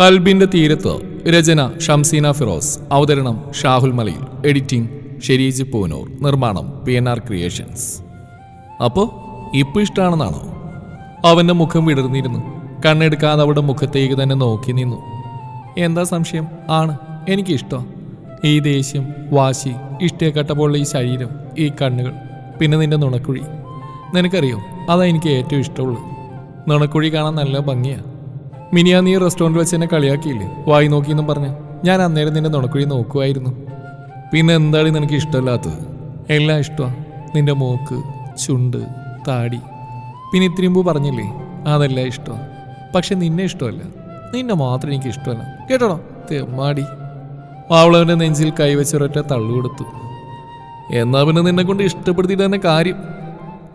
കൽബിന്റെ തീരത്ത് രചന ഷംസീന ഫിറോസ് അവതരണം ഷാഹുൽ മലയിൽ എഡിറ്റിംഗ് ഷെരീജ് പൂനൂർ നിർമ്മാണം പി എൻ ആർ ക്രിയേഷൻസ്. അപ്പോ ഇപ്പൊ ഇഷ്ടമാണെന്നാണോ അവന്റെ മുഖം വിടർന്നിരുന്നു. കണ്ണെടുക്കാതെ അവിടെ മുഖത്തേക്ക് തന്നെ നോക്കി നിന്നു. എന്താ സംശയം? ആണ്. എനിക്കിഷ്ടം. ഈ ദേഷ്യം വാശി ഇഷ്ടക്കട്ടപ്പോഴുള്ള ഈ ശരീരം ഈ കണ്ണുകൾ പിന്നെ നിന്റെ നുണക്കുഴി. നിനക്കറിയോ? അതാ എനിക്ക് ഏറ്റവും ഇഷ്ടമുള്ളത്. നുണക്കുഴി കാണാൻ നല്ല ഭംഗിയാ. മിനിയാ നീ റെസ്റ്റോറന്റ് വെച്ച് എന്നെ കളിയാക്കിയില്ലേ? വായി നോക്കിയെന്നും പറഞ്ഞ്. ഞാൻ അന്നേരം നിന്റെ നുണക്കുഴി നോക്കുമായിരുന്നു പിന്നെ എന്താണ് നിനക്ക് ഇഷ്ടമല്ലാത്തത്? എല്ലാം ഇഷ്ടമാണ് നിന്റെ മൂക്ക് ചുണ്ട് താടി. പിന്നെ ഇത്രയും മുമ്പ് പറഞ്ഞില്ലേ അതെല്ലാം ഇഷ്ടമാണ് പക്ഷെ നിന്നെ ഇഷ്ടമല്ല. നിന്നെ മാത്രം എനിക്ക് ഇഷ്ടമല്ല. കേട്ടോ തെമ്മാടി അവളവന്റെ നെഞ്ചിൽ കൈവച്ചൊരൊറ്റ തള്ളു കൊടുത്തു. എന്നാ പിന്നെ നിന്നെ കൊണ്ട് ഇഷ്ടപ്പെടുത്തിയിട്ട് തന്നെ കാര്യം?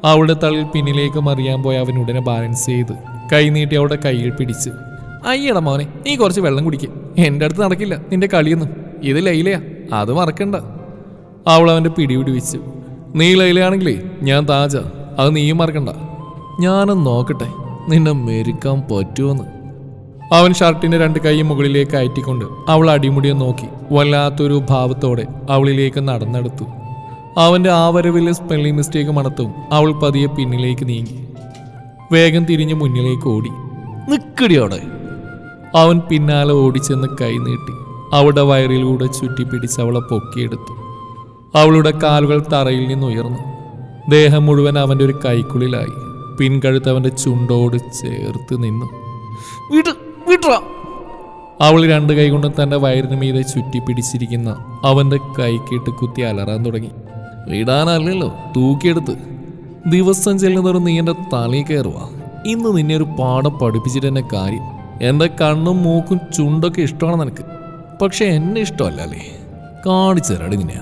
അവളുടെ തള്ളിൽ പിന്നിലേക്ക് മറിയാൻ പോയ അവൻ ഉടനെ ബാലൻസ് ചെയ്ത് കൈ നീട്ടി അവളുടെ കയ്യിൽ പിടിച്ച് അയ്യട മോനെ നീ കുറച്ച് വെള്ളം കുടിക്കും. എന്റെ അടുത്ത് നടക്കില്ല നിന്റെ കളിയൊന്നും. ഇത് ലൈലയാ അത് മറക്കണ്ട. അവൾ അവന്റെ പിടി പിടിവിച്ചു നീ ലൈലയാണെങ്കിലേ ഞാൻ താജ അത് നീയും മറക്കണ്ട. ഞാനും നോക്കട്ടെ നിന്നെ മെരുക്കാൻ പറ്റുമെന്ന് അവൻ ഷർട്ടിന്റെ രണ്ട് കൈ മുകളിലേക്ക് അയറ്റിക്കൊണ്ട് അവൾ അടിമുടിയെ നോക്കി വല്ലാത്തൊരു ഭാവത്തോടെ അവളിലേക്ക് നടന്നെടുത്തു. അവന്റെ ആവരവിലെ വരവിലെ സ്പെല്ലിംഗ് മിസ്റ്റേക്ക് മണത്തും അവൾ പതിയെ പിന്നിലേക്ക് നീങ്ങി. വേഗം തിരിഞ്ഞ് മുന്നിലേക്ക് ഓടി. നിക്കടിയോടെ അവിടെ. അവൻ പിന്നാലെ ഓടിച്ചെന്ന് കൈ നീട്ടി. അവളുടെ വയറിലൂടെ ചുറ്റിപ്പിടിച്ച് അവളെ പൊക്കിയെടുത്തു. അവളുടെ കാലുകൾ തറയിൽ നിന്നുയർന്നു ദേഹം മുഴുവൻ അവന്റെ ഒരു കൈക്കുള്ളിലായി. പിൻകഴുത്ത് അവന്റെ ചുണ്ടോട് ചേർത്ത് നിന്നു. അവൾ രണ്ട് കൈകൊണ്ട് തന്റെ വയറിന് മീതെ ചുറ്റിപ്പിടിച്ചിരിക്കുന്ന അവന്റെ കൈക്കിട്ട് കുത്തി അലറാൻ തുടങ്ങി. വിടാനല്ലല്ലോ തൂക്കിയെടുത്ത്. ദിവസം ചെല്ലുന്നവർ നീ എന്റെ തലയിൽ കയറുക ഇന്ന് നിന്നെ ഒരു പാഠം പഠിപ്പിച്ചിട്ട് എന്നെ കാര്യം. എന്റെ കണ്ണും മൂക്കും ചുണ്ടൊക്കെ ഇഷ്ടമാണ് നിനക്ക്. പക്ഷെ എന്നെ ഇഷ്ടമല്ല അല്ലേ? കാണിച്ചരടി നിന്നെ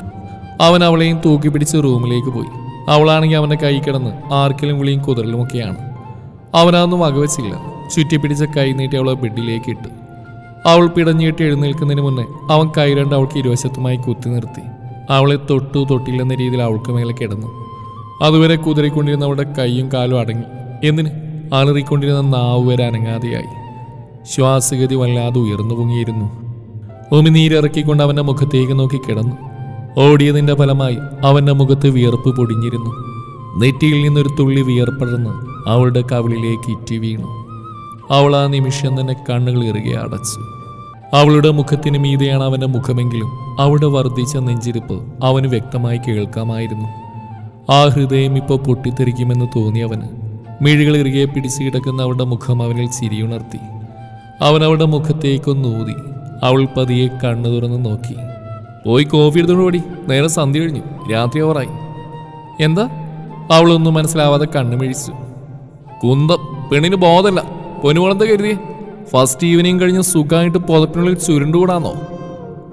അവൻ അവളെയും തൂക്കി പിടിച്ച് റൂമിലേക്ക് പോയി. അവളാണെങ്കിൽ അവന്റെ കൈ കിടന്ന് ആർക്കലും വിളിയും കുതിരലുമൊക്കെയാണ് അവനതൊന്നും വകവച്ചില്ല. ചുറ്റിപ്പിടിച്ച കൈ നീട്ടി അവളെ ബെഡിലേക്ക് ഇട്ടു. അവൾ പിടഞ്ഞിട്ട് എഴുന്നേൽക്കുന്നതിന് മുന്നേ അവൻ കൈ രണ്ട് അവൾക്ക് ഇരുവശത്തുമായി കുത്തി നിർത്തി. അവളെ തൊട്ടു തൊട്ടില്ലെന്ന രീതിയിൽ അവൾക്ക് മേലെ കിടന്നു. അതുവരെ കുതിരക്കൊണ്ടിരുന്ന അവളുടെ കൈയും കാലും അടങ്ങി. എന്തിന്? അലറിക്കൊണ്ടിരുന്ന നാവ് വരെ അനങ്ങാതെയായി. ശ്വാസഗതി വല്ലാതെ ഉയർന്നു പൊങ്ങിയിരുന്നു. ഉമിനീരിറക്കിക്കൊണ്ട് അവന്റെ മുഖത്തേക്ക് നോക്കി കിടന്നു. ഓടിയതിന്റെ ഫലമായി അവന്റെ മുഖത്ത് വിയർപ്പ് പൊടിഞ്ഞിരുന്നു. നെറ്റിയിൽ നിന്നൊരു തുള്ളി വിയർപ്പടർന്ന് അവളുടെ കവിളിലേക്ക് ഇറ്റി വീണു. അവൾ ആ നിമിഷം തന്നെ കണ്ണുകൾ ഇറുകെ അടച്ചു. അവളുടെ മുഖത്തിന് മീതെയാണ് അവന്റെ മുഖമെങ്കിലും അവളുടെ വർദ്ധിച്ച നെഞ്ചിരിപ്പ് അവന് വ്യക്തമായി കേൾക്കാമായിരുന്നു. ആ ഹൃദയം ഇപ്പോൾ പൊട്ടിത്തെറിക്കുമെന്ന് തോന്നിയവന്. മിഴികൾ ഇറുകെ പിടിച്ചു കിടക്കുന്ന അവളുടെ മുഖം അവനിൽ ചിരിയുണർത്തി അവൻ അവളുടെ മുഖത്തേക്കൊന്ന് ഊതി. അവൾ പതിയെ കണ്ണു തുറന്ന് നോക്കി. പോയി കോഫി എടുത്തോണ്ട് പടി. നേരെ സന്ധ്യ കഴിഞ്ഞു. രാത്രി ഓവറായി എന്താ? അവളൊന്നും മനസ്സിലാവാതെ കണ്ണു മിഴിച്ചു. കുന്തം. പെണ്ണിന് ബോധമല്ല പൊന്നുകുളത്തെ കരുതിയേ. ഫസ്റ്റ് ഈവനിങ് കഴിഞ്ഞ് സുഖമായിട്ട് പുതപ്പിനുള്ളിൽ ചുരുണ്ടുകൂടാന്നോ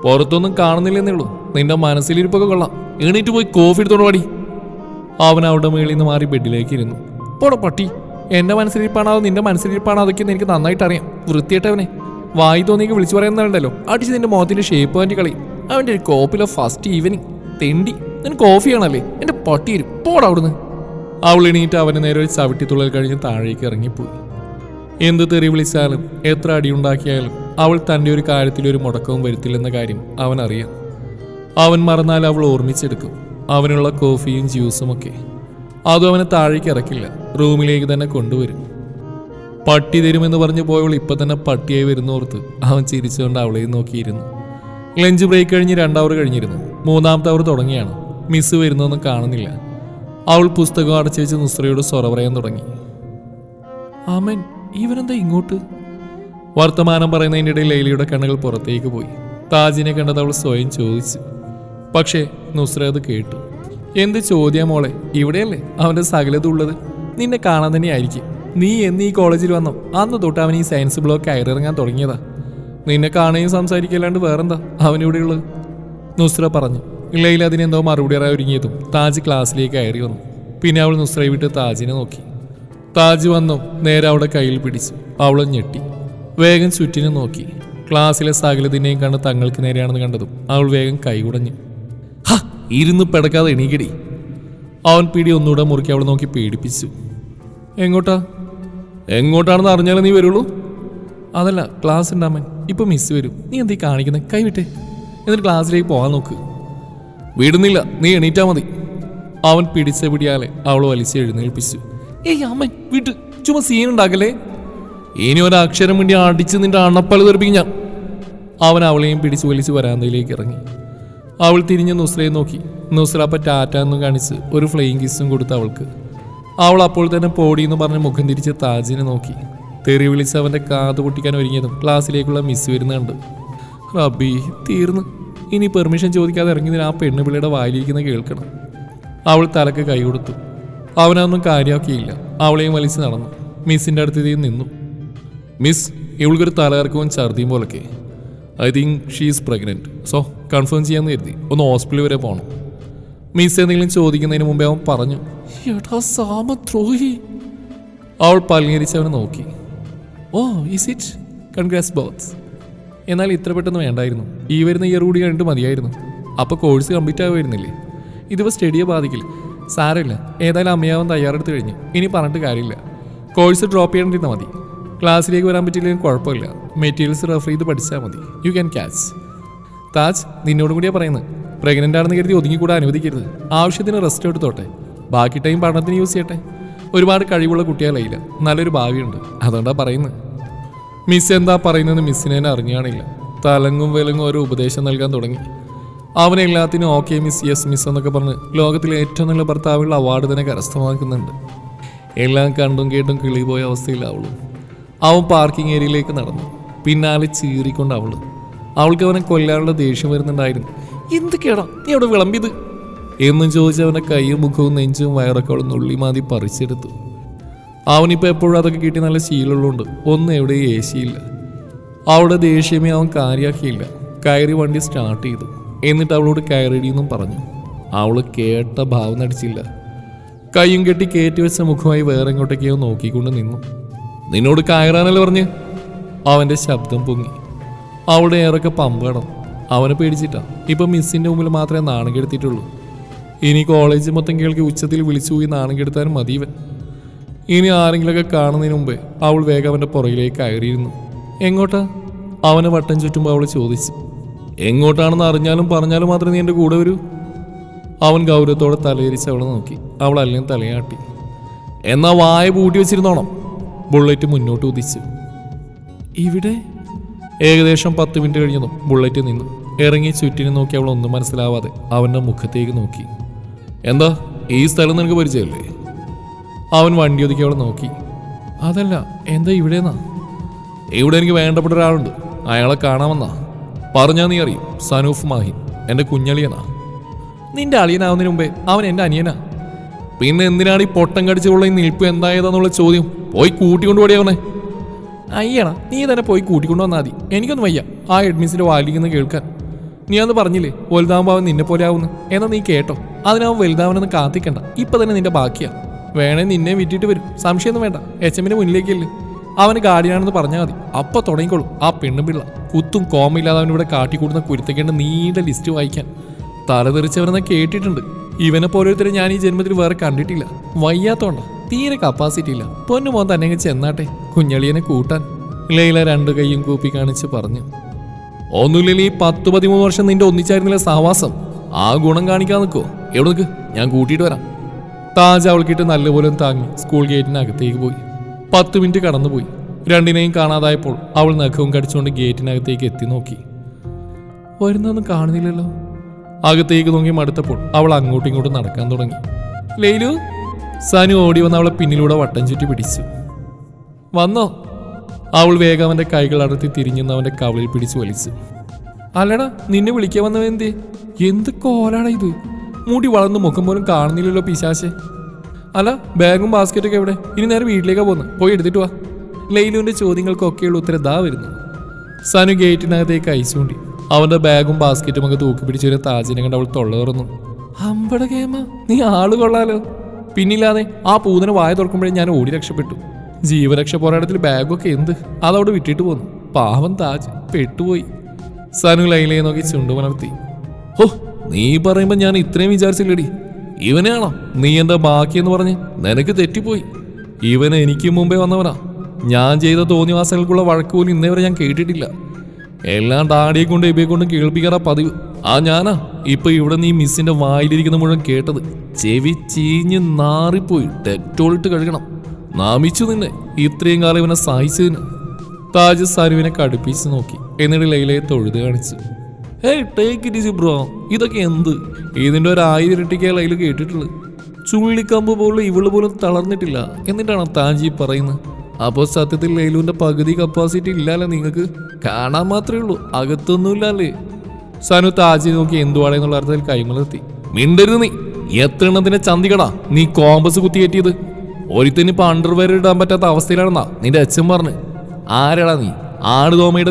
പുറത്തൊന്നും കാണുന്നില്ലെന്നേ ഉള്ളൂ. നിന്റെ മനസ്സിലിരിപ്പൊക്കെ കൊള്ളാം. എണീറ്റ് പോയി കോഫി എടുത്തോണ്ട് പാടി. അവൻ അവിടെ മേളിൽ നിന്ന് മാറി ബെഡിലേക്ക് ഇരുന്നു. പോടോ പട്ടി എന്റെ മനസ്സിലിരിപ്പാണോ നിന്റെ മനസ്സിലിരിപ്പാണോ അതൊക്കെ എനിക്ക് നന്നായിട്ട് അറിയാം. വൃത്തിയായിട്ടവനെ വായി തോന്നിയൊക്കെ വിളിച്ചു പറയുന്നുണ്ടല്ലോ അടിച്ച് നിന്റെ മുഖത്തിന്റെ ഷേപ്പ് വേണ്ടി കളി അവന്റെ ഒരു കോപ്പിലെ ഫസ്റ്റ് ഈവനിങ് തെണ്ടി. നിനക്ക് കോഫി ആണല്ലേ? എന്റെ പട്ടി വരും. പോടാ അവിടുന്ന്. അവൾ എണീറ്റ് അവന് നേരെ ഒരു ചവിട്ടിത്തുള്ളൽ കഴിഞ്ഞ് താഴേക്ക് ഇറങ്ങിപ്പോയി. എന്ത് തെറി വിളിച്ചാലും എത്ര അടിയുണ്ടാക്കിയാലും അവൾ തന്റെ ഒരു കാര്യത്തിൽ ഒരു മുടക്കവും വരുത്തില്ലെന്ന കാര്യം അവൻ അറിയാം അവൻ മറന്നാൽ അവൾ ഓർമ്മിച്ചെടുക്കും. അവനുള്ള കോഫിയും ജ്യൂസും ഒക്കെ. അതും അവനെ താഴേക്ക് ഇറക്കില്ല. റൂമിലേക്ക് തന്നെ കൊണ്ടുവരും. പട്ടി തരുമെന്ന് പറഞ്ഞു പോയവൾ ഇപ്പൊ തന്നെ പട്ടിയായി വരുന്നോർത്ത് അവൻ ചിരിച്ചുകൊണ്ട് അവളെയും നോക്കിയിരുന്നു. ലഞ്ച് ബ്രേക്ക് കഴിഞ്ഞ് രണ്ടവർ കഴിഞ്ഞിരുന്നു. മൂന്നാമത്തെ അവർ തുടങ്ങിയാണ്. മിസ് വരുന്നൊന്നും കാണുന്നില്ല. അവൾ പുസ്തകം അടച്ചു വെച്ച് നുസ്രയോട് സ്വറ പറയാൻ തുടങ്ങി. ആമൻ ഇവനെന്താ ഇങ്ങോട്ട്? വർത്തമാനം പറയുന്നതിന്റെ ഇടയിൽ ലൈലിയുടെ കണ്ണുകൾ പുറത്തേക്ക് പോയി. താജിനെ കണ്ടത് അവൾ സ്വയം ചോദിച്ചു. പക്ഷേ നുസ്ര അത് കേട്ടു. എന്ത് ചോദ്യാ മോളെ? ഇവിടെയല്ലേ? അവന്റെ സകലതുള്ളത് നിന്നെ കാണാൻ തന്നെ ആയിരിക്കും. നീ എന്ന് ഈ കോളേജിൽ വന്നോ? അന്ന് തൊട്ട് അവൻ ഈ സയൻസ് ബ്ലോക്ക് കയറിറങ്ങാൻ തുടങ്ങിയതാ. നിന്നെ കാണുകയും സംസാരിക്കല്ലാണ്ട് വേറെന്താ അവനിവിടെയുള്ളത് നുസ്ര പറഞ്ഞു. ലൈല അതിനെന്തോ മറുപടി അറിയാൻ ഒരുങ്ങിയതും താജ് ക്ലാസ്സിലേക്ക് കയറി വന്നു. പിന്നെ അവൾ നുസ്രയെ വിട്ട് താജിനെ നോക്കി. താജ് വന്നു നേരെ അവളുടെ കയ്യിൽ പിടിച്ചു. അവളെ ഞെട്ടി. വേഗം ചുറ്റിനും നോക്കി. ക്ലാസ്സിലെ സകലതിനെയും കണ്ട് തങ്ങൾക്ക് നേരെയാണെന്ന് കണ്ടതും അവൾ വേഗം കൈ കുടഞ്ഞു. "ഹ, ഇരുന്ന് പിടക്കാതെ എണീക്കടി. അവൻ പിടി ഒന്നുകൂടെ മുറുക്കി അവളെ നോക്കി പേടിപ്പിച്ചു. എങ്ങോട്ടാ? എങ്ങോട്ടാണെന്ന് അറിഞ്ഞാലേ നീ വരുള്ളൂ. അതല്ല ക്ലാസ് ഉണ്ടാമൻ ഇപ്പൊ മിസ് വരും. നീ എന്തീ കാണിക്കുന്നത് കൈവിട്ടെ. എന്നിട്ട് ക്ലാസ്സിലേക്ക് പോകാൻ നോക്ക്. വിടുന്നില്ല. നീ എണീറ്റാ മതി. അവൻ പിടിച്ച പിടിയാലെ അവൾ വലിച്ച് എഴുന്നേൽപ്പിച്ചു. ഏയ് അമ്മൻ വിട്ട് ചുമ്മാ സീൻ ഉണ്ടാക്കല്ലേ? ഇനി ഒരക്ഷരം വേണ്ടി അടിച്ച് നിന്റെ അണപ്പൽ തെറിപ്പിക്കും അവൻ അവളെയും പിടിച്ച് വലിച്ച് വരാന്തയിലേക്ക് ഇറങ്ങി. അവൾ തിരിഞ്ഞ് നുസ്രയെ നോക്കി. നുസ്ര അപ്പ ടാറ്റ എന്ന് കാണിച്ച് ഒരു ഫ്ലൈയിങ് കിസ്സും കൊടുത്ത് അവൾക്ക്. അവൾ അപ്പോൾ തന്നെ പോടി എന്ന് പറഞ്ഞ് മുഖം തിരിച്ച് താജിനെ നോക്കി. തെറി വിളിച്ച് അവന്റെ കാത് പൊട്ടിക്കാൻ ഒരുങ്ങിയതും ക്ലാസ്സിലേക്കുള്ള മിസ് വരുന്നുണ്ട് റബി തീർന്ന്. ഇനി പെർമിഷൻ ചോദിക്കാതെ ഇറങ്ങിയതിന് ആ പെണ്ണുപിള്ളിയുടെ വായിലിരിക്കുന്ന കേൾക്കണം. അവൾ തലക്ക് കൈ കൊടുത്തു. അവനൊന്നും കാര്യമാക്കിയില്ല. അവളെയും വലിച്ച് നടന്നു. മിസ്സിന്റെ അടുത്ത് നിന്നു. മിസ് ഇവൾക്കൊരു തലകറക്കവും ഛർദിയും പോലൊക്കെ. I think she is pregnant so confirm ചെയ്യാന്ന് കരുതി. ഒന്ന് ഹോസ്പിറ്റൽ വരെ പോകണം മിസ് എന്തെങ്കിലും ചോദിക്കുന്നതിന് മുമ്പേ അവൻ പറഞ്ഞു അവൾ പലകരിച്ച് അവനെ നോക്കി. Oh is it congrats both എന്നാൽ ഇത്ര പെട്ടെന്ന് വേണ്ടായിരുന്നു. ഈ വരുന്ന ഇയർ കൂടി കഴിഞ്ഞിട്ട് മതിയായിരുന്നു. അപ്പോൾ കോഴ്സ് കംപ്ലീറ്റ് ആകുമായിരുന്നില്ലേ ഇതിപ്പോൾ സ്റ്റഡിയെ ബാധിക്കില്ല. സാരമില്ല. ഏതായാലും അമ്മയാവൻ തയ്യാറെടുത്ത് കഴിഞ്ഞു. ഇനി പറഞ്ഞിട്ട് കാര്യമില്ല. കോഴ്സ് ഡ്രോപ്പ് ചെയ്യേണ്ടിരുന്നാൽ മതി. ക്ലാസ്സിലേക്ക് വരാൻ പറ്റിയില്ലെങ്കിൽ കുഴപ്പമില്ല. മെറ്റീരിയൽസ് റെഫർ ചെയ്ത് പഠിച്ചാൽ മതി. യു ക്യാൻ ക്യാച്ച് താജ് നിന്നോട് കൂടിയാ പറയുന്നത്. പ്രഗ്നന്റ് ആണെന്ന് കരുതി കൂടാൻ അനുവദിക്കരുത്. ആവശ്യത്തിന് റെസ്റ്റ് എടുത്തോട്ടെ. ബാക്കി ടൈം പഠനത്തിന് യൂസ് ചെയ്യട്ടെ. ഒരുപാട് കഴിവുള്ള കുട്ടികളായില്ല നല്ലൊരു ഭാവിയുണ്ട്. അതുകൊണ്ടാ പറയുന്നത്. മിസ് എന്താ പറയുന്നത് മിസ്സിനെ അറിഞ്ഞാണില്ല. തലങ്ങും വിലങ്ങും ഓരോ ഉപദേശം നൽകാൻ തുടങ്ങി. അവൻ എല്ലാത്തിനും ഓക്കെ മിസ് യെസ് മിസ് എന്നൊക്കെ പറഞ്ഞ് ലോകത്തിലെ ഏറ്റവും നല്ല ഭർത്താവുള്ള അവാർഡ് തന്നെ കരസ്ഥമാക്കുന്നുണ്ട്. എല്ലാം കണ്ടും കേട്ടും കിളി പോയ അവസ്ഥയിലാവളും അവൻ പാർക്കിംഗ് ഏരിയയിലേക്ക് നടന്നു. പിന്നാലെ ചീറിക്കൊണ്ട് അവൾ. അവൾക്ക് അവനെ കൊല്ലാനുള്ള ദേഷ്യം വരുന്നുണ്ടായിരുന്നു. എന്തൊക്കെയാടാ നീ അവിടെ വിളമ്പിയത്? എന്നും ചോദിച്ച് അവന്റെ കൈയും മുഖവും നെഞ്ചും വയറൊക്കെ അവൾ നുള്ളിമാതി പറിച്ചെടുത്തു. അവനിപ്പോൾ എപ്പോഴും അതൊക്കെ കിട്ടി നല്ല ശീലമുള്ളതുകൊണ്ട് ഒന്നും എവിടെയും ഏശിയില്ല. അവളുടെ ദേഷ്യമേ അവൻ കാര്യമാക്കിയില്ല കയറി വണ്ടി സ്റ്റാർട്ട് ചെയ്തു. എന്നിട്ട് അവളോട് കയറിടിയെന്നും പറഞ്ഞു. അവൾ കേട്ട ഭാവം നടിച്ചില്ല. കൈയും കെട്ടി കയറ്റി വെച്ച മുഖമായി വേറെ എങ്ങോട്ടൊക്കെയോ നോക്കിക്കൊണ്ട് നിന്നു. നിന്നോട് കയറാനല്ലേ പറഞ്ഞ്? അവന്റെ ശബ്ദം പൊങ്ങി. അവളുടെ ഏറൊക്കെ പമ്പ് കടന്നു. അവനെ പേടിച്ചിട്ടാ. ഇപ്പൊ മിസ്സിന്റെ മുമ്പിൽ മാത്രമേ നാണം കെടുത്തിട്ടുള്ളൂ ഇനി കോളേജ് മൊത്തം കേൾക്കി ഉച്ചത്തിൽ വിളിച്ചു പോയി നാണം കെടുത്താനും മതിയവൻ ഇനി ആരെങ്കിലുമൊക്കെ കാണുന്നതിന് മുമ്പേ അവൾ വേഗം അവന്റെ പുറകിലേക്ക് കയറിയിരുന്നു. എങ്ങോട്ടാ? അവനെ വട്ടം ചുറ്റുമ്പോൾ അവൾ ചോദിച്ചു. എങ്ങോട്ടാണെന്ന് അറിഞ്ഞാലും പറഞ്ഞാലും മാത്രമേ നീ എന്റെ കൂടെ വരൂ. അവൻ ഗൗരവത്തോടെ തലയിരിച്ച് അവളെ നോക്കി. അവൾ അല്ലെങ്കിൽ തലയാട്ടി. എന്നാ വായ പൂട്ടി വെച്ചിരുന്നോണം. ബുള്ളറ്റ് മുന്നോട്ട് ഉദിച്ചു. ഇവിടെ? ഏകദേശം പത്ത് മിനിറ്റ് കഴിഞ്ഞു ബുള്ളറ്റ് നിന്നു ഇറങ്ങി ചുറ്റിനെ നോക്കി അവൾ ഒന്നും മനസ്സിലാവാതെ അവന്റെ മുഖത്തേക്ക് നോക്കി. എന്താ ഈ സ്ഥലം നിനക്ക് പരിചയമല്ലേ? അവൻ വണ്ടി ഒതുക്കി അവളെ നോക്കി. അതല്ല എന്താ ഇവിടെന്നാ ഇവിടെ എനിക്ക് വേണ്ടപ്പെട്ട ഒരാളുണ്ട്. അയാളെ കാണാമെന്നാ. പറഞ്ഞാ നീ അറിയും. സനൂഫ് മാഹിൻ എന്റെ കുഞ്ഞളിയനാ. നിന്റെ അളിയനാവുന്നതിന് മുമ്പേ അവൻ എന്റെ അനിയനാ. പിന്നെ എന്തിനാണ് ഈ പൊട്ടം കടിച്ചുള്ള ഈ നിൽപ്പ് എന്തായതെന്നുള്ള ചോദ്യം? പോയി കൂട്ടിക്കൊണ്ടുപോടി അവനെ. അയ്യടാ നീ തന്നെ പോയി കൂട്ടിക്കൊണ്ടു വന്നാൽ മതി. എനിക്കൊന്നും വയ്യ. ആ അഡ്മിൻസിന്റെ വാലിക്കുന്ന കേൾക്കാൻ. നീ അന്ന് പറഞ്ഞില്ലേ വലുതാവുമ്പോൾ നിന്നെ പോലെ ആവുന്നു. എന്നാ നീ കേട്ടോ. അതിനവൻ വലുതാവനൊന്ന് കാത്തിക്കണ്ട. ഇപ്പൊ തന്നെ നിന്റെ ബാക്കിയാ. വേണേ നിന്നെ വിറ്റിട്ട് വരും. സംശയമൊന്നും വേണ്ട. എച്ച് എമ്മിന്റെ മുന്നിലേക്കല്ലേ. അവന് ഗാർഡിയാണെന്ന് പറഞ്ഞാൽ മതി. അപ്പൊ തുടങ്ങിക്കോളും. ആ പെണ്ണും പിള്ള. കുത്തും കോമയില്ലാതെ അവനിവിടെ കാട്ടിക്കൂടുന്ന കുരുത്തക്കേണ്ട നീണ്ട ലിസ്റ്റ് വായിക്കാൻ. തലതെറിച്ചവരെന്ന് കേട്ടിട്ടുണ്ട്. ഇവനെ പോലൊരുത്തരെ ഞാൻ ഈ ജന്മത്തിൽ വേറെ കണ്ടിട്ടില്ല. വയ്യാത്തോണ്ട. തീരെ കപ്പാസിറ്റി ഇല്ല. പൊന്നു മോൻ തന്നെ ചെന്നാട്ടെ. കുഞ്ഞളിയനെ കൂട്ടാൻ. ലൈല രണ്ടു കൈയും കൂപ്പി കാണിച്ച് പറഞ്ഞു. ഒന്നുമില്ലെങ്കിൽ ഈ പത്ത് പതിമൂന്ന് വർഷം നിന്റെ ഒന്നിച്ചായിരുന്നില്ല സഹവാസം ആ ഗുണം കാണിക്കാൻ നിൽക്കോ. എവിടെ നിൽക്ക്? ഞാൻ കൂട്ടിയിട്ട് വരാം. താജ് അവൾക്കിട്ട് നല്ലപോലെ താങ്ങി സ്കൂൾ ഗേറ്റിനകത്തേക്ക് പോയി. പത്ത് മിനിറ്റ് കടന്നുപോയി. രണ്ടിനെയും കാണാതായപ്പോൾ അവൾ നഖവും കടിച്ചുകൊണ്ട് ഗേറ്റിനകത്തേക്ക് എത്തി നോക്കി. വരുന്നൊന്നും കാണുന്നില്ലല്ലോ. അകത്തേക്ക് നോക്കി മടുത്തപ്പോൾ അവൾ അങ്ങോട്ടും ഇങ്ങോട്ടും നടക്കാൻ തുടങ്ങി. ലൈലു സനു ഓടി വന്ന് അവളെ പിന്നിലൂടെ വട്ടം ചുറ്റി പിടിച്ചു. വന്നോ? അവൾ വേഗം അവന്റെ കൈകൾ അടർത്തി തിരിഞ്ഞെന്ന് അവന്റെ കവളിൽ പിടിച്ചു വലിച്ചു. അല്ലടാ നിന്നെ വിളിക്കാൻ വന്നവ എന്ത്? കോലാണ് ഇത്? മുടി വളർന്ന് മുഖം പോലും കാണുന്നില്ലല്ലോ പിശാശെ. അല്ല ബാഗും ബാസ്ക്കറ്റൊക്കെ എവിടെ? ഇനി നേരെ വീട്ടിലേക്കാ പോകുന്നത് പോയി എടുത്തിട്ട് വാ. ലൈലുവിന്റെ ചോദ്യങ്ങൾക്കൊക്കെയുള്ള ഉത്തരം ദാ വരുന്നു. സനു ഗേറ്റിനകത്തേക്ക് അയച്ചുകൊണ്ടി അവന്റെ ബാഗും ബാസ്ക്കറ്റും ഒക്കെ തൂക്കി പിടിച്ച് ഒരു താജിനെ കണ്ട് അവൾ തൊള്ള തുറന്നു. അമ്പട കേമ നീ ആൾ കൊള്ളാലോ. പിന്നില്ലാതെ ആ പൂതിനെ വായ തുറക്കുമ്പോഴേ ഞാൻ ഓടി രക്ഷപ്പെട്ടു. ജീവരക്ഷ പോരാട്ടത്തിൽ ബാഗൊക്കെ എന്ത്? അതവിടെ വിട്ടിട്ട് പോന്നു. പാവം താജ് പെട്ടുപോയി. സനു ലൈലയെ നോക്കി ചുണ്ടുമലർത്തി ഓ നീ പറയുമ്പോ ഞാൻ ഇത്രയും വിചാരിച്ചില്ലടി. ഇവനെയാണോ നീ എന്റെ ബാക്കിയെന്ന് പറഞ്ഞ് നിനക്ക് തെറ്റിപ്പോയി. ഇവൻ എനിക്ക് മുമ്പേ വന്നവനാ. ഞാൻ ചെയ്ത തോന്നിവാസങ്ങൾക്കുള്ള വഴക്ക് പോലും ഇന്നേ വരെ ഞാൻ കേട്ടിട്ടില്ല. എല്ലാം ഡാഡിയെ കൊണ്ട് എബിയെ കൊണ്ട് കേൾപ്പിക്കാറാ പതിവ്. ആ ഞാനാ ഇപ്പൊ ഇവിടെ നീ മിസ്സിന്റെ വായിലിരിക്കുന്ന മുഴുവൻ കേട്ടത്. ചെവി ചീഞ്ഞ് നാറിപ്പോയി ഡെറ്റോളിട്ട് കഴുകണം. നാമിച്ചു നിന്നെ ഇത്രയും കാലം ഇവനെ സഹായിച്ചതിന്. താജ് സരുവിനെ കടുപ്പിച്ച് നോക്കി എന്നിട്ട് ലൈലയെ തൊഴുത് കാണിച്ചു. ഏയ് ടേക്ക് ഇറ്റ് ഇസ് ബ്രോ ഇതൊക്കെ എന്ത്? ഇതിന്റെ ഒരു ആയിരം ഇരട്ടിക്കാ ലൈല കേട്ടിട്ടുള്ളത്. ചുള്ളിക്കമ്പ് പോലും ഇവൾ പോലും തളർന്നിട്ടില്ല എന്നിട്ടാണ് താജി പറയുന്നത്. അപ്പോൾ സത്യത്തിൽ ലൈലുവിന്റെ പകുതി കപ്പാസിറ്റി ഇല്ലല്ലോ നിങ്ങൾക്ക്? കാണാൻ മാത്രമേ ഉള്ളൂ. അകത്തൊന്നുമില്ലല്ലേ സനു താജി നോക്കി എന്തുവാണെന്നുള്ള അർത്ഥത്തിൽ കൈമലർത്തി. മിണ്ടരുത് നീ. എത്ര എണ്ണത്തിന്റെ ചന്തികടാ നീ കോമ്പസ് കുത്തി കയറ്റിയത് ഒരുത്തിന് ഇപ്പൊ അണ്ടർവെയർ ഇടാൻ പറ്റാത്ത അവസ്ഥയിലാണെന്നാ നിന്റെ അച്ഛൻ പറഞ്ഞു. ആരടാ നീ? ആട് തോമയുടെ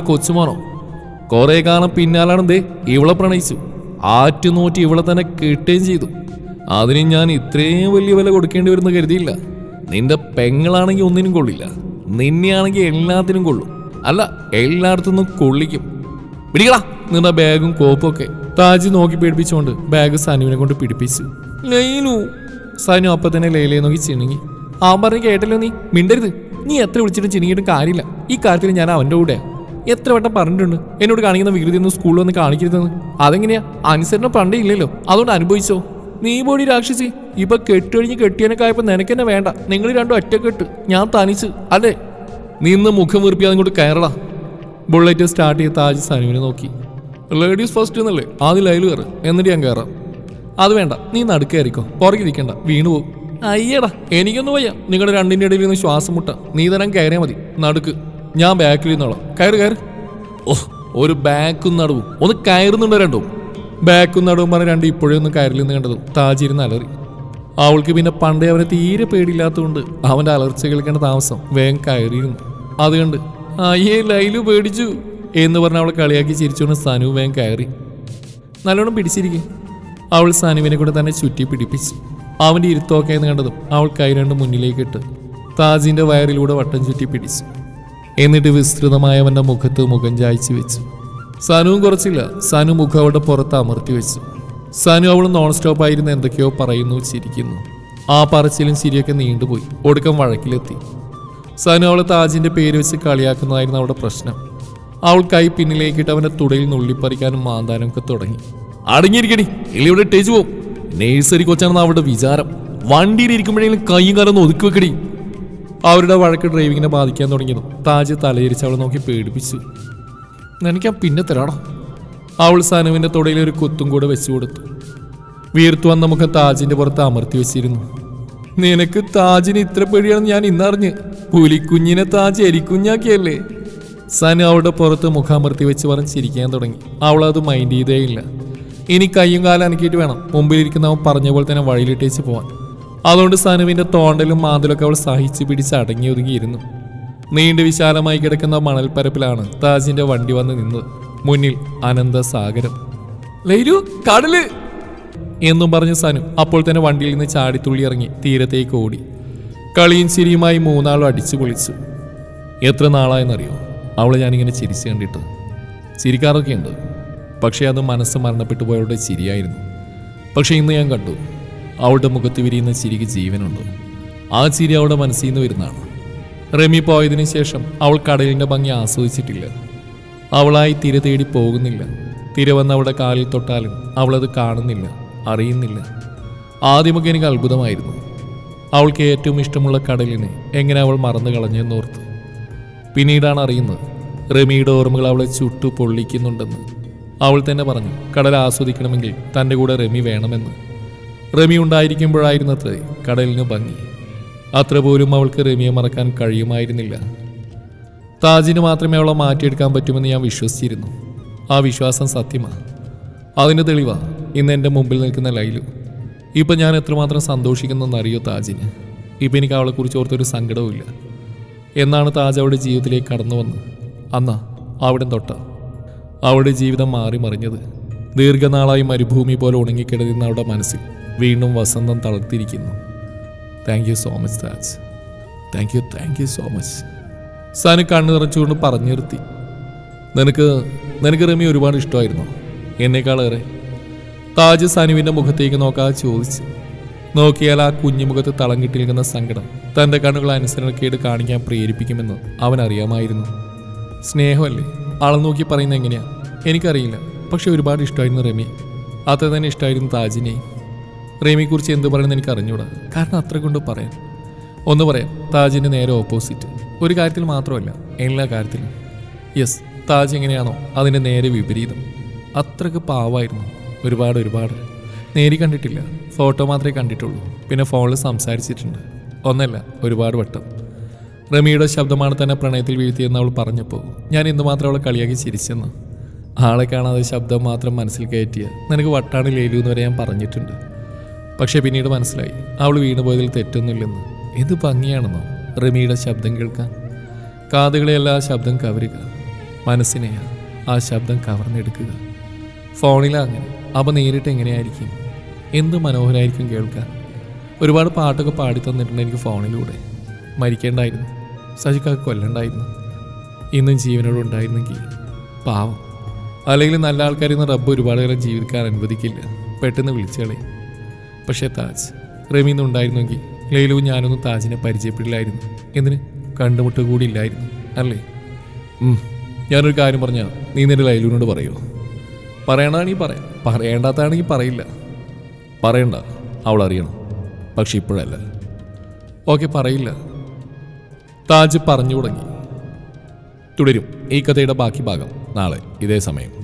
കുറേ കാലം പിന്നാലാണ് ദേ ഇവളെ പ്രണയിച്ചു. ആറ്റുനോറ്റി ഇവളെ തന്നെ കിട്ടുകയും ചെയ്തു. അതിന് ഞാൻ ഇത്രയും വലിയ വില കൊടുക്കേണ്ടി വരുന്ന കരുതിയില്ല. നിന്റെ പെങ്ങളാണെങ്കിൽ ഒന്നിനും കൊള്ളില്ല. നിന്നെയാണെങ്കിൽ എല്ലാത്തിനും കൊള്ളും. അല്ല എല്ലായിടത്തുനിന്നും കൊള്ളിക്കും. പിടിക്കടാ നിന്റെ ബാഗും കോപ്പും ഒക്കെ. താജ് നോക്കി പേടിപ്പിച്ചുകൊണ്ട് ബാഗ് സനുവിനെ കൊണ്ട് പിടിപ്പിച്ചു. ലൈനു സനു അപ്പം തന്നെ ലൈലയെ നോക്കി ചിണുങ്ങി. ആ പറഞ്ഞ് കേട്ടല്ലോ നീ മിണ്ടരുത്. നീ എത്ര വിളിച്ചിട്ടും ചിണുങ്ങിയിട്ടും കാര്യമില്ല. ഈ കാര്യത്തിൽ ഞാൻ അവന്റെ കൂടെ. എത്ര വട്ടം പറഞ്ഞിട്ടുണ്ട് എന്നോട് കാണിക്കുന്ന വികൃതി ഒന്നും സ്കൂളിൽ വന്ന് കാണിക്കരുതെന്ന്. അതെങ്ങനെയാ? അനുസരണം പണ്ടേ ഇല്ലല്ലോ. അതുകൊണ്ട് അനുഭവിച്ചോ? നീ പോടി രാക്ഷസി. ഇപ്പൊ കെട്ടുകഴിഞ്ഞ് കെട്ടിയനക്കായപ്പോ നിനക്കെന്നെ വേണ്ട. നിങ്ങൾ രണ്ടും ഒറ്റക്കെട്ട്. ഞാൻ തനിച്ച്. അല്ലേ? നീ ഇന്ന് മുഖം വീർപ്പിയാതെ ഇങ്ങോട്ട് കയറടാ. ബുള്ളറ്റ് സ്റ്റാർട്ട് ചെയ്ത് താജ് സനുവിനെ നോക്കി. ലേഡീസ് ഫസ്റ്റ് എന്നല്ലേ? ആദ്യം ലൈൽ കയറ്. എന്നിട്ട് ഞാൻ കയറാം. അത് വേണ്ട. നീ നടുക്കായിരിക്കോ പുറകിരിക്കണ്ട വീണു പോകും അയ്യടാ. എനിക്കൊന്നും വയ്യ. നിങ്ങളുടെ രണ്ടിന്റെ ഇടയിൽ നിന്ന് ശ്വാസം മുട്ട. നീ തരാൻ കയറിയാൽ മതി. നടുക്ക്. ഞാൻ ബാക്കിൽ നിന്നോളാം കയറ് കയറ്. ഓ ഒരു ബാക്കും നടുവും. ഒന്ന് കയറുന്നുണ്ടോ രണ്ടും? ബാക്കും നടുവും പറഞ്ഞ രണ്ട് ഇപ്പോഴേ ഒന്ന് കയറിൽ നിന്ന് കണ്ടതും താജിരുന്ന് അലറി. അവൾക്ക് പിന്നെ പണ്ടേ അവനെ തീരെ പേടിയില്ലാത്തതുകൊണ്ട് അവന്റെ അലർച്ച കേൾക്കേണ്ട താമസം വേഗം കയറിയിരുന്നു. അതുകൊണ്ട് അയ്യേ ലൈലു പേടിച്ചു എന്ന് പറഞ്ഞ് അവളെ കളിയാക്കി ചിരിച്ചുകൊണ്ട് സനു വേഗം കയറി. നല്ലോണം പിടിച്ചിരിക്കും. അവൾ സനുവിനെ കൂടെ തന്നെ ചുറ്റി പിടിപ്പിച്ചു. അവന്റെ ഇരുത്തോക്കെ എന്ന് കണ്ടതും അവൾ കൈ രണ്ട് മുന്നിലേക്ക് ഇട്ട് താജിന്റെ വയറിലൂടെ വട്ടം ചുറ്റി പിടിച്ചു. എന്നിട്ട് വിസ്തൃതമായവന്റെ മുഖത്ത് മുഖം ചായച്ചു വെച്ചു. സനുവും കുറച്ചില്ല. സനു മുഖം അവളുടെ പുറത്ത് അമർത്തി വെച്ചു. സനു അവൾ നോൺ സ്റ്റോപ്പ് ആയിരുന്നു എന്തൊക്കെയോ പറയുന്നു ചിരിക്കുന്നു. ആ പറച്ചിലും ചിരിയൊക്കെ നീണ്ടുപോയി. ഒടുക്കം വഴക്കിലെത്തി. സനു അവളെ താജിന്റെ പേര് വെച്ച് കളിയാക്കുന്നതായിരുന്നു അവളുടെ പ്രശ്നം. അവൾ കൈ പിന്നിലേക്കിട്ട് അവന്റെ തുടയിൽ നുള്ളിപ്പറിക്കാനും മാന്താനും ഒക്കെ തുടങ്ങി. അടങ്ങിയിരിക്കണി ഇല്ല ഇവിടെ ടേച്ച് പോവും നേഴ്സറി കൊച്ചാണെന്ന് അവളുടെ വിചാരം. വണ്ടിയിൽ ഇരിക്കുമ്പോഴെങ്കിലും കൈയും കാലം ഒന്ന് ഒതുക്കി വെക്കടി. അവരുടെ വഴക്ക് ഡ്രൈവിങ്ങിനെ ബാധിക്കാൻ തുടങ്ങിയതും താജ് തലയിരിച്ച് അവളെ നോക്കി പേടിപ്പിച്ചു. എനിക്ക് ആ പിന്നെ തരാടാ. അവൾ സനുവിന്റെ തുടയിൽ ഒരു കുത്തും കൂടെ വെച്ചു കൊടുത്തു. വീർത്തു വന്ന മുഖം താജിന്റെ പുറത്ത് അമർത്തി വെച്ചിരുന്നു. നിനക്ക് താജിന് ഇത്ര പേടിയാണെന്ന് ഞാൻ ഇന്നറിഞ്ഞ്. പുലിക്കുഞ്ഞിനെ താജ് എരിക്കുഞ്ഞാക്കിയല്ലേ സനു അവളുടെ പുറത്ത് മുഖാമർത്തി വെച്ച് പറഞ്ഞ് ചിരിക്കാൻ തുടങ്ങി. അവൾ അത് മൈൻഡ് ചെയ്തേയില്ല. ഇനി കയ്യും കാലം അനക്കിയിട്ട് വേണം. മുമ്പിലിരിക്കുന്നവൻ പറഞ്ഞ പോലെ തന്നെ വഴിയിലിട്ടേച്ച് പോവാൻ. അതുകൊണ്ട് സനുവിന്റെ തോണ്ടലും മാന്തലൊക്കെ അവൾ സഹിച്ച് പിടിച്ച് അടങ്ങി ഒതുങ്ങിയിരുന്നു. നീണ്ടു വിശാലമായി കിടക്കുന്ന മണൽപ്പരപ്പിലാണ് താജിന്റെ വണ്ടി വന്ന് നിന്നത്. മുന്നിൽ അനന്ത സാഗരം ലൈരു കടൽ! എന്നും പറഞ്ഞ സനു അപ്പോൾ തന്നെ വണ്ടിയിൽ നിന്ന് ചാടിത്തുള്ളി ഇറങ്ങി തീരത്തേക്ക് ഓടി. കളിയും ചിരിയുമായി മൂന്നാളും അടിച്ചു പൊളിച്ചു. എത്ര നാളായെന്നറിയോ? അവളെ ഞാനിങ്ങനെ ചിരിച്ചു കണ്ടിട്ട്. ചിരിക്കാറൊക്കെ ഉണ്ട്. പക്ഷേ അത് മനസ്സ് മരണപ്പെട്ടു പോയവളുടെ ചിരിയായിരുന്നു. പക്ഷേ ഇന്ന് ഞാൻ കണ്ടു. അവളുടെ മുഖത്ത് വിരിയുന്ന ചിരിക്ക് ജീവനുണ്ട്. ആ ചിരി അവളുടെ മനസ്സിൽ നിന്ന് വരുന്നതാണ്. റെമി പോയതിനു ശേഷം അവൾ കടലിന്റെ ഭംഗി ആസ്വദിച്ചിട്ടില്ല. അവളായി തിര തേടി പോകുന്നില്ല. തിര വന്ന് അവളുടെ കാലിൽ തൊട്ടാലും അവളത് കാണുന്നില്ല അറിയുന്നില്ല. ആദ്യമൊക്കെ എനിക്ക് അത്ഭുതമായിരുന്നു. അവൾക്ക് ഏറ്റവും ഇഷ്ടമുള്ള കടലിനെ എങ്ങനെ അവൾ മറന്നു കളഞ്ഞെന്നോർത്ത് പിന്നീടാണ് അറിയുന്നത് റമിയുടെ ഓർമ്മകൾ അവളെ ചുട്ടു പൊള്ളിക്കുന്നുണ്ടെന്ന്. അവൾ തന്നെ പറഞ്ഞു കടൽ ആസ്വദിക്കണമെങ്കിൽ തന്റെ കൂടെ റെമി വേണമെന്ന്. റെമി ഉണ്ടായിരിക്കുമ്പോഴായിരുന്നത്രേ കടലിന് ഭംഗി. അത്ര പോലും അവൾക്ക് റമിയെ മറക്കാൻ കഴിയുമായിരുന്നില്ല. താജിന് മാത്രമേ അവളെ മാറ്റിയെടുക്കാൻ പറ്റുമെന്ന് ഞാൻ വിശ്വസിച്ചിരുന്നു. ആ വിശ്വാസം സത്യമാണ് അതിന്റെ തെളിവാ ഇന്ന് എന്റെ മുമ്പിൽ നിൽക്കുന്ന ലൈലു. ഇപ്പം ഞാൻ എത്രമാത്രം സന്തോഷിക്കുന്നെന്നറിയോ താജിന്? ഇപ്പം എനിക്ക് അവളെക്കുറിച്ച് ഓർത്തൊരു സങ്കടവുമില്ല എന്നാണ് താജ് അവളുടെ ജീവിതത്തിലേക്ക് കടന്നു വന്ന്. അന്നാ അവിടെ തൊട്ട. അവളുടെ ജീവിതം മാറി മറിഞ്ഞത്. ദീർഘനാളായി മരുഭൂമി പോലെ ഉണങ്ങിക്കിടന്ന അവളുടെ മനസ്സിൽ വീണ്ടും വസന്തം തളർത്തിരിക്കുന്നു thank you so much Taj thank you thank you so much Sanu കണ്ണു നിറച്ചുകൊണ്ട് പറഞ്ഞു നിർത്തി നിനക്ക് നിനക്ക് റമി ഒരുപാട് ഇഷ്ടമായിരുന്നു? എന്നേക്കാളേറെ താജ് സനുവിന്റെ മുഖത്തേക്ക് നോക്കാതെ ചോദിച്ചു. നോക്കിയാൽ ആ കുഞ്ഞുമുഖത്ത് തളം കിട്ടി നിൽക്കുന്ന സങ്കടം തന്റെ കണ്ണുകൾ അനുസരണക്കേട് കാണിക്കാൻ പ്രേരിപ്പിക്കുമെന്ന് അവൻ അറിയാമായിരുന്നു. സ്നേഹമല്ലേ? ആളെ നോക്കി പറയുന്നത് എങ്ങനെയാ? എനിക്കറിയില്ല. പക്ഷെ ഒരുപാട് ഇഷ്ടമായിരുന്നു റമി. അത്ര തന്നെ ഇഷ്ടമായിരുന്നു താജിനെയും റെമിയെക്കുറിച്ച് എന്ത് പറയണമെന്ന് എനിക്ക് അറിഞ്ഞൂടാ കാരണം അത്ര കൊണ്ട് പറയാം ഒന്ന് പറയാം താജിന്റെ നേരെ ഓപ്പോസിറ്റ് ഒരു കാര്യത്തിൽ മാത്രമല്ല എല്ലാ കാര്യത്തിലും. യെസ് താജ് എങ്ങനെയാണോ അതിന്റെ നേരെ വിപരീതം. അത്രയ്ക്ക് പാവായിരുന്നു ഒരുപാട് ഒരുപാട്. നേരി കണ്ടിട്ടില്ല ഫോട്ടോ മാത്രമേ കണ്ടിട്ടുള്ളൂ. പിന്നെ ഫോണിൽ സംസാരിച്ചിട്ടുണ്ട്. ഒന്നല്ല ഒരുപാട് വട്ടം. റമിയുടെ ശബ്ദമാണ് തന്നെ പ്രണയത്തിൽ വീഴ്ത്തിയെന്ന് അവൾ പറഞ്ഞപ്പോൾ ഞാൻ എന്തുമാത്രം അവളെ കളിയാക്കി ചിരിച്ചെന്ന്. ആളെ കാണാതെ ശബ്ദം മാത്രം മനസ്സിൽ കയറ്റിയ നിനക്ക് വട്ടാണ് ലേലു എന്ന് വരെ ഞാൻ പറഞ്ഞിട്ടുണ്ട്. പക്ഷെ പിന്നീട് മനസ്സിലായി അവൾ വീണുപോയതിൽ തെറ്റൊന്നുമില്ലെന്ന്. എന്ത് ഭംഗിയാണെന്നോ? റമിയുടെ ശബ്ദം കേൾക്കാൻ. കാതുകളെയല്ല ആ ശബ്ദം കവരുക. മനസ്സിനെ ആ ശബ്ദം കവർന്നെടുക്കുക. ഫോണിലാ അങ്ങനെ. അപ്പോൾ നേരിട്ട് എങ്ങനെയായിരിക്കും? എന്ത് മനോഹരമായിരിക്കും കേൾക്കാൻ? ഒരുപാട് പാട്ടൊക്കെ പാടി തന്നിട്ടുണ്ട് എനിക്ക് ഫോണിലൂടെ. മരിക്കേണ്ടായിരുന്നു. സജിക്കാക്ക് കൊല്ലണ്ടായിരുന്നു. ഇന്നും ജീവനോട് ഉണ്ടായിരുന്നെങ്കിൽ. പാവം. അല്ലെങ്കിൽ നല്ല ആൾക്കാരിൽ നിന്ന് റബ്ബ് ഒരുപാട് കാലം ജീവിക്കാൻ അനുവദിക്കില്ല. പെട്ടെന്ന് വിളിച്ചളെ പക്ഷേ താജ് റമീന്ന് ഉണ്ടായിരുന്നെങ്കിൽ ലൈലുവും ഞാനൊന്നും താജിനെ പരിചയപ്പെടില്ലായിരുന്നു. എന്തിന്? കണ്ടുമുട്ട് കൂടി ഇല്ലായിരുന്നു അല്ലേ? ഞാനൊരു കാര്യം പറഞ്ഞാൽ നീ നിന്റെ ലൈലുവിനോട് പറയുമോ പറയണതാണെങ്കിൽ പറയാം പറയേണ്ടാത്താണെങ്കിൽ പറയില്ല. പറയണ്ട അവൾ അറിയണം പക്ഷെ ഇപ്പോഴല്ല. ഓക്കെ പറയില്ല. താജ് പറഞ്ഞു തുടങ്ങി. തുടരും ഈ കഥയുടെ ബാക്കി ഭാഗം നാളെ ഇതേ സമയം.